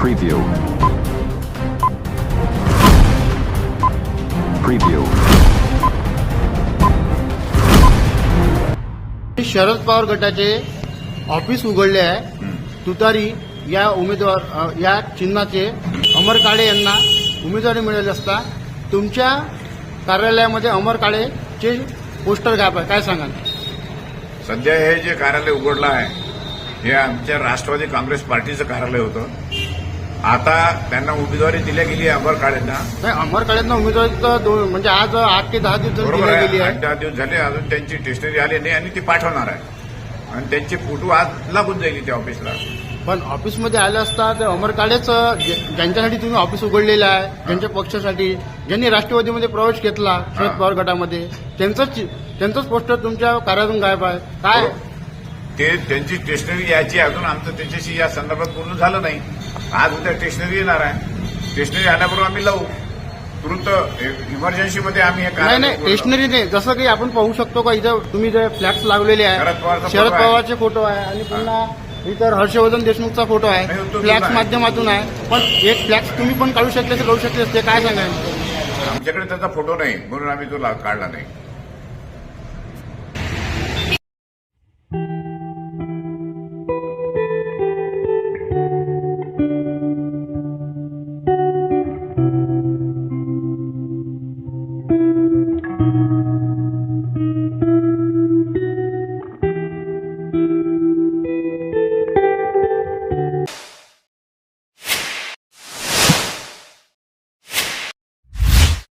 Preview. Preview. Sharad Pawar गटाचे office उघडले आहे तुतारी या उमेदवार अ, या चिन्हाचे अमर काळे यांना उमेदवारी मिळाली असता तुमच्या कार्यालयामध्ये अमर काळेचे पोस्टर गाप आहे काय सांगाल सध्या हे जे कार्यालय उघडलं आहे हे आमच्या राष्ट्रवादी काँग्रेस पार्टीचं कार्यालय होतं आता त्यांना उमेदवारी दिल्या गेली आहे अमर काळेंना. नाही अमर काळेंना उमेदवारी तर दोन म्हणजे आज आठ ते दहा दिवस बरोबर गेली आहे आठ दहा दिवस झाले अजून त्यांची टेस्टरी आली नाही आणि ती पाठवणार आहे. आणि त्यांचे फोटो आज लागून जाईल त्या ऑफिसला. पण ऑफिसमध्ये आले असता तर अमर काळेच ज्यांच्यासाठी तुम्ही ऑफिस उघडलेलं आहे ज्यांच्या पक्षासाठी ज्यांनी राष्ट्रवादीमध्ये प्रवेश घेतला शरद पवार गटामध्ये त्यांचंच त्यांचंच पोस्टर तुमच्या कार्यालयातून गायब आहे. काय? ते त्यांची स्टेशनरी यायची अजून आमचं त्याच्याशी या संदर्भात पूर्ण झालं नाही. आज उद्या स्टेशनरी येणार आहे. स्टेशनरी आल्याबरोबर आम्ही लावू. तुरंत इमर्जन्सीमध्ये आम्ही हे नाही नाही. स्टेशनरी नाही. जसं की आपण पाहू शकतो का इथं तुम्ही जे फ्लॅक्स लावलेले शरद आहे शरद फोटो आहे. पवारचे फोटो आहे आणि पुन्हा इतर हर्षवर्धन देशमुखचा फोटो आहे. तो फ्लॅक्स जुना आहे. माध्यमातून आहे. पण एक फ्लॅक्स तुम्ही पण काढू शकले तर काढू शकले असते. काय सांगाल आमच्याकडे त्याचा फोटो नाही. म्हणून आम्ही तो ला- काढला नाही.